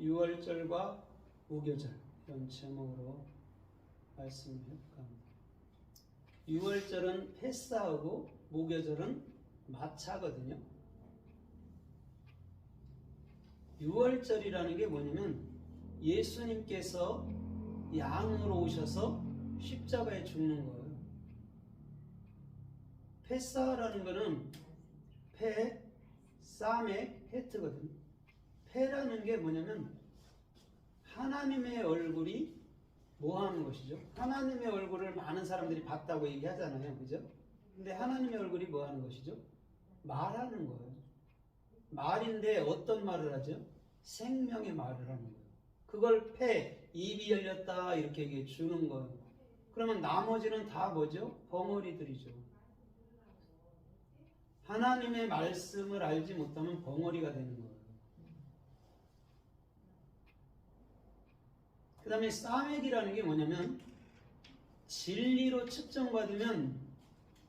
유월절과 무교절 이런 제목으로 말씀을 합니다. 유월절은 패사하고 무교절은 마차거든요. 유월절이라는 게 뭐냐면 예수님께서 양으로 오셔서 십자가에 죽는 거예요. 패사라는 거는 페, 쌈의 헤트거든요. 페라는 게 뭐냐면 하나님의 얼굴이 뭐 하는 것이죠? 하나님의 얼굴을 많은 사람들이 봤다고 얘기하잖아요. 그죠? 근데 하나님의 얼굴이 뭐 하는 것이죠? 말하는 거예요. 말인데 어떤 말을 하죠? 생명의 말을 하는 거예요. 그걸 폐, 입이 열렸다 이렇게 얘기해 주는 거예요. 그러면 나머지는 다 뭐죠? 벙어리들이죠. 하나님의 말씀을 알지 못하면 벙어리가 되는 거예요. 그 다음에 싸맥이라는 게 뭐냐면 진리로 측정받으면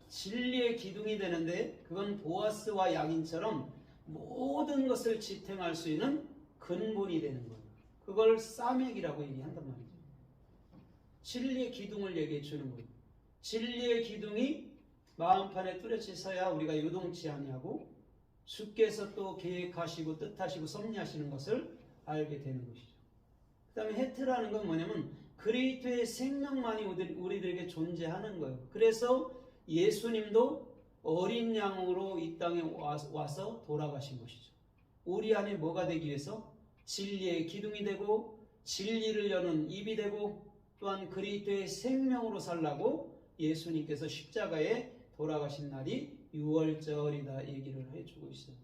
진리의 기둥이 되는데 그건 보아스와 양인처럼 모든 것을 지탱할 수 있는 근본이 되는 거예요. 그걸 싸맥이라고 얘기한단 말이죠. 진리의 기둥을 얘기해 주는 거예요. 진리의 기둥이 마음판에 뚜렷이 서야 우리가 요동치 아니하고 주께서 또 계획하시고 뜻하시고 섭리하시는 것을 알게 되는 것이죠. 그 다음에 헤트라는 건 뭐냐면 그리스도의 생명만이 우리들에게 존재하는 거예요. 그래서 예수님도 어린 양으로 이 땅에 와서 돌아가신 것이죠. 우리 안에 뭐가 되기 위해서 진리의 기둥이 되고 진리를 여는 입이 되고 또한 그리스도의 생명으로 살라고 예수님께서 십자가에 돌아가신 날이 6월절이다 얘기를 해주고 있어요.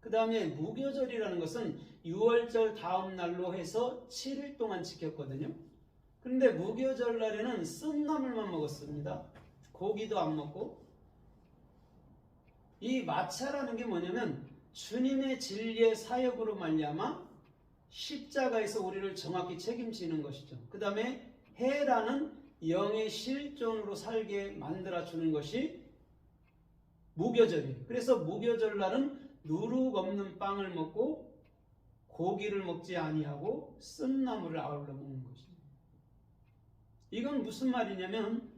그 다음에 무교절이라는 것은 6월절 다음 날로 해서 7일 동안 지켰거든요. 그런데 무교절 날에는 쓴 나물만 먹었습니다. 고기도 안 먹고 이 마차라는 게 뭐냐면 주님의 진리의 사역으로 말미암아 십자가에서 우리를 정확히 책임지는 것이죠. 그 다음에 해라는 영의 실존으로 살게 만들어 주는 것이 무교절이에요. 그래서 무교절 날은 누룩 없는 빵을 먹고 고기를 먹지 아니하고 쓴 나물을 아울러 먹는 것이죠. 이건 무슨 말이냐면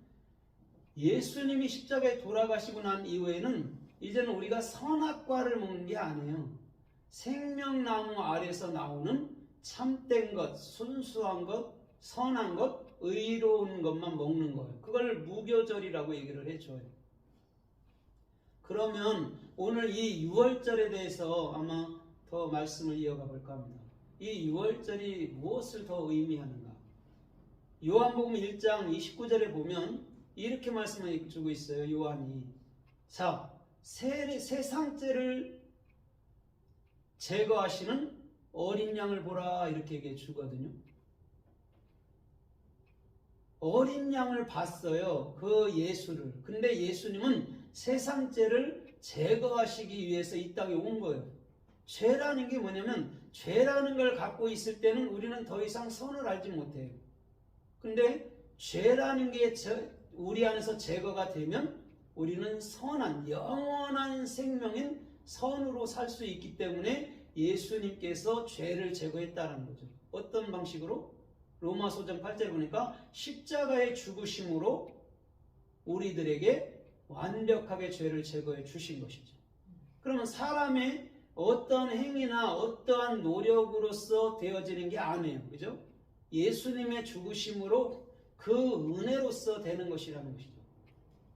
예수님이 십자가에 돌아가시고 난 이후에는 이제는 우리가 선악과를 먹는 게 아니에요. 생명나무 아래서 나오는 참된 것, 순수한 것, 선한 것, 의로운 것만 먹는 거예요. 그걸 무교절이라고 얘기를 해줘요. 그러면 오늘 이 6월절에 대해서 아마 더 말씀을 이어가 볼까 합니다. 이 6월절이 무엇을 더 의미하는가? 요한복음 1장 29절에 보면 이렇게 말씀을 주고 있어요. 요한이. 자, 세, 세상죄를 제거하시는 어린 양을 보라 이렇게 얘기해 주거든요. 어린 양을 봤어요. 그 예수를. 근데 예수님은 세상 죄를 제거하시기 위해서 이 땅에 온 거예요. 죄라는 게 뭐냐면 죄라는 걸 갖고 있을 때는 우리는 더 이상 선을 알지 못해요. 근데 죄라는 게 우리 안에서 제거가 되면 우리는 선한 영원한 생명인 선으로 살 수 있기 때문에 예수님께서 죄를 제거했다는 거죠. 어떤 방식으로? 로마소장 8절 보니까 십자가의 죽으심으로 우리들에게 완벽하게 죄를 제거해 주신 것이죠. 그러면 사람의 어떤 행위나 어떠한 노력으로서 되어지는 게 아니에요. 그죠? 예수님의 죽으심으로 그 은혜로서 되는 것이라는 것이죠.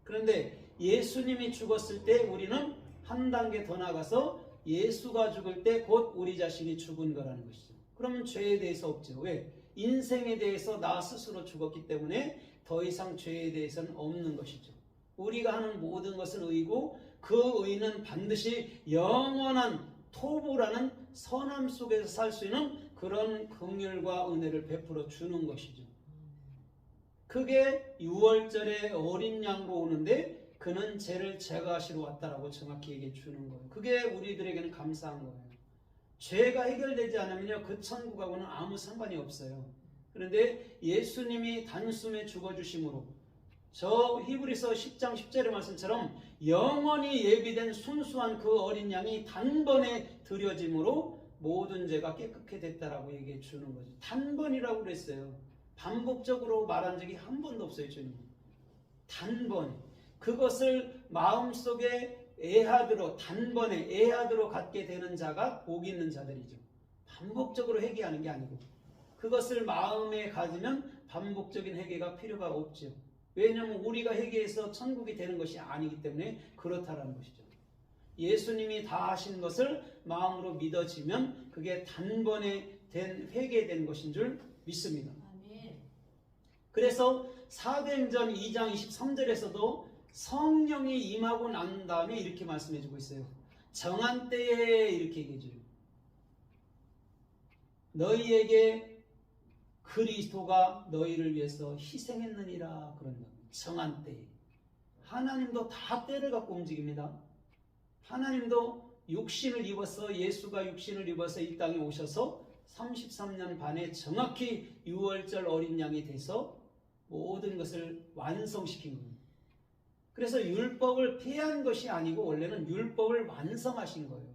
그런데 예수님이 죽었을 때 우리는 한 단계 더 나가서 예수가 죽을 때 곧 우리 자신이 죽은 거라는 것이죠. 그러면 죄에 대해서 없죠. 왜? 인생에 대해서 나 스스로 죽었기 때문에 더 이상 죄에 대해서는 없는 것이죠. 우리가 하는 모든 것은 의고 그 의는 반드시 영원한 토부라는 선함 속에서 살 수 있는 그런 긍휼과 은혜를 베풀어 주는 것이죠. 그게 6월절에 어린 양으로 오는데 그는 죄를 제거하시러 왔다라고 정확히 얘기해 주는 거예요. 그게 우리들에게는 감사한 거예요. 죄가 해결되지 않으면요, 그 천국하고는 아무 상관이 없어요. 그런데 예수님이 단숨에 죽어주심으로 저 히브리서 10장 10절의 말씀처럼 영원히 예비된 순수한 그 어린 양이 단번에 드려짐으로 모든 죄가 깨끗게 됐다라고 얘기해 주는 거죠. 단번이라고 그랬어요. 반복적으로 말한 적이 한 번도 없어요, 주님. 단번. 그것을 마음속에 애하드로 단번에 애하드로 갖게 되는 자가 복 있는 자들이죠. 반복적으로 회개하는 게 아니고 그것을 마음에 가지면 반복적인 회개가 필요가 없죠. 왜냐하면 우리가 회개해서 천국이 되는 것이 아니기 때문에 그렇다라는 것이죠. 예수님이 다 하신 것을 마음으로 믿어지면 그게 단번에 된 회개된 것인 줄 믿습니다. 그래서 사도행전 2장 23절에서도 성령이 임하고 난 다음에 이렇게 말씀해 주고 있어요. 정한 때에 이렇게 얘기해 줘요. 너희에게 그리스도가 너희를 위해서 희생했느니라 그런다. 정한 때에. 하나님도 다 때를 갖고 움직입니다. 하나님도 육신을 입어서 예수가 육신을 입어서 이 땅에 오셔서 33년 반에 정확히 6월절 어린 양이 돼서 모든 것을 완성시킨 겁니다. 그래서 율법을 폐한 것이 아니고 원래는 율법을 완성하신 거예요.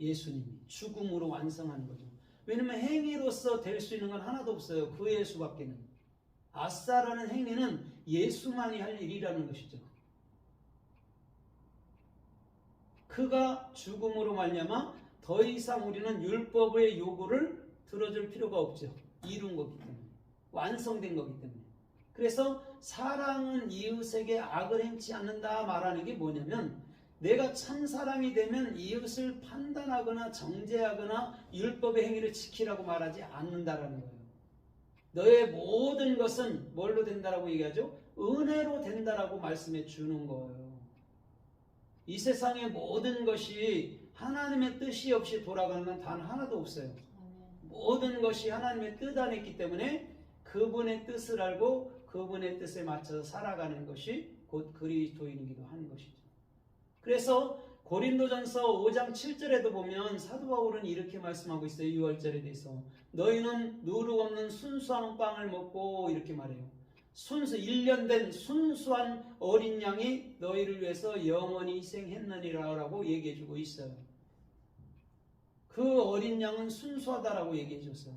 예수님이 죽음으로 완성한 거죠. 왜냐면 행위로서 될 수 있는 건 하나도 없어요. 그 예수밖에는. 아싸라는 행위는 예수만이 할 일이라는 것이죠. 그가 죽음으로 말미암아 더 이상 우리는 율법의 요구를 들어줄 필요가 없죠. 이룬 거기 때문에. 완성된 거기 때문에. 그래서 사랑은 이웃에게 악을 행치 않는다 말하는 게 뭐냐면 내가 참 사람이 되면 이웃을 판단하거나 정죄하거나 율법의 행위를 지키라고 말하지 않는다라는 거예요. 너의 모든 것은 뭘로 된다라고 얘기하죠? 은혜로 된다라고 말씀해 주는 거예요. 이 세상의 모든 것이 하나님의 뜻이 없이 돌아가는 건 단 하나도 없어요. 모든 것이 하나님의 뜻 안에 있기 때문에 그분의 뜻을 알고 그분의 뜻에 맞춰서 살아가는 것이 곧 그리스도인이기도 한 것이죠. 그래서 고린도전서 5장 7절에도 보면 사도 바울은 이렇게 말씀하고 있어요. 6월절에 대해서 너희는 누룩 없는 순수한 빵을 먹고 이렇게 말해요. 순수 1년 된 순수한 어린 양이 너희를 위해서 영원히 희생했느니라라고 얘기해 주고 있어요. 그 어린 양은 순수하다라고 얘기해 줬어요.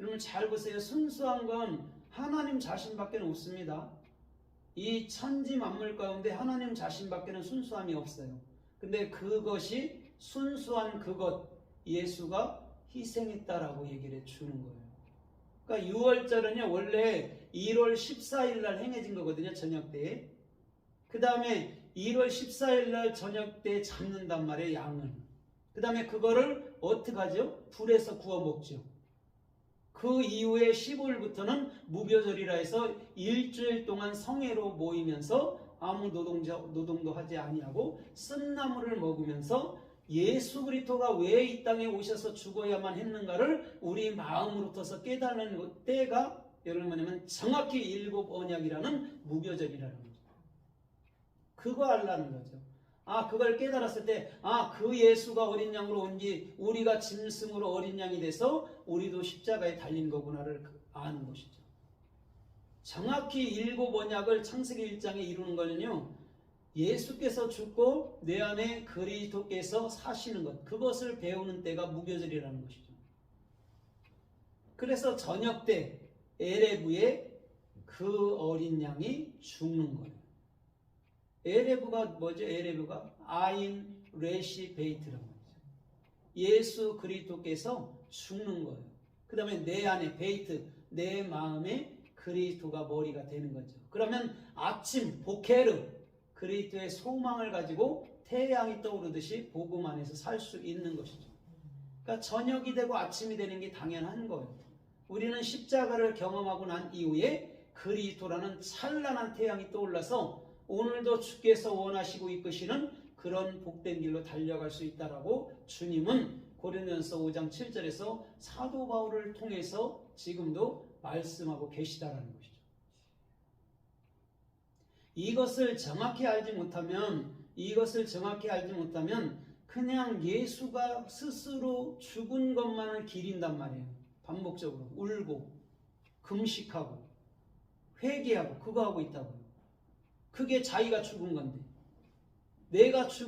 여러분 잘 보세요. 순수한 건 하나님 자신밖에 없습니다. 이 천지 만물 가운데 하나님 자신밖에는 순수함이 없어요. 근데 그것이 순수한 그것 예수가 희생했다라고 얘기를 해 주는 거예요. 그러니까 6월절은요 원래 1월 14일 날 행해진 거거든요 저녁 때. 그 다음에 1월 14일 날 저녁 때 잡는단 말이에요 양을. 그 다음에 그거를 어떻게 하죠? 불에서 구워 먹죠. 그 이후에 15일부터는 무교절이라 해서 일주일 동안 성회로 모이면서 아무 노동자, 노동도 하지 아니하고 쓴나물을 먹으면서 예수 그리스도가 왜 이 땅에 오셔서 죽어야만 했는가를 우리 마음으로부터 깨닫는 때가 여러분 뭐냐면 정확히 일곱 언약이라는 무교절이라는 거죠. 그거 알라는 거죠. 아, 그걸 깨달았을 때, 아, 그 예수가 어린 양으로 온지 우리가 짐승으로 어린 양이 돼서 우리도 십자가에 달린 거구나를 아는 것이죠. 정확히 일곱 언약을 창세기 1장에 이루는 거는요, 예수께서 죽고 내 안에 그리스도께서 사시는 것, 그것을 배우는 때가 무교절이라는 것이죠. 그래서 저녁 때 에레부에 그 어린 양이 죽는 거예요. 에레브가 뭐죠? 에레브가 아인 레시 베이트라고 하죠. 예수 그리스도께서 죽는 거예요. 그 다음에 내 안에 베이트, 내 마음에 그리스도가 머리가 되는 거죠. 그러면 아침 보케르 그리스도의 소망을 가지고 태양이 떠오르듯이 복음 안에서 살 수 있는 것이죠. 그러니까 저녁이 되고 아침이 되는 게 당연한 거예요. 우리는 십자가를 경험하고 난 이후에 그리스도라는 찬란한 태양이 떠올라서 오늘도 주께서 원하시고 이끄시는 그런 복된 길로 달려갈 수 있다라고 주님은 고린도전서 5장 7절에서 사도 바울을 통해서 지금도 말씀하고 계시다라는 것이죠. 이것을 정확히 알지 못하면 이것을 정확히 알지 못하면 그냥 예수가 스스로 죽은 것만을 기린단 말이에요. 반복적으로 울고 금식하고 회개하고 그거 하고 있다고요. 그게 자기가 죽은 건데. 내가 죽은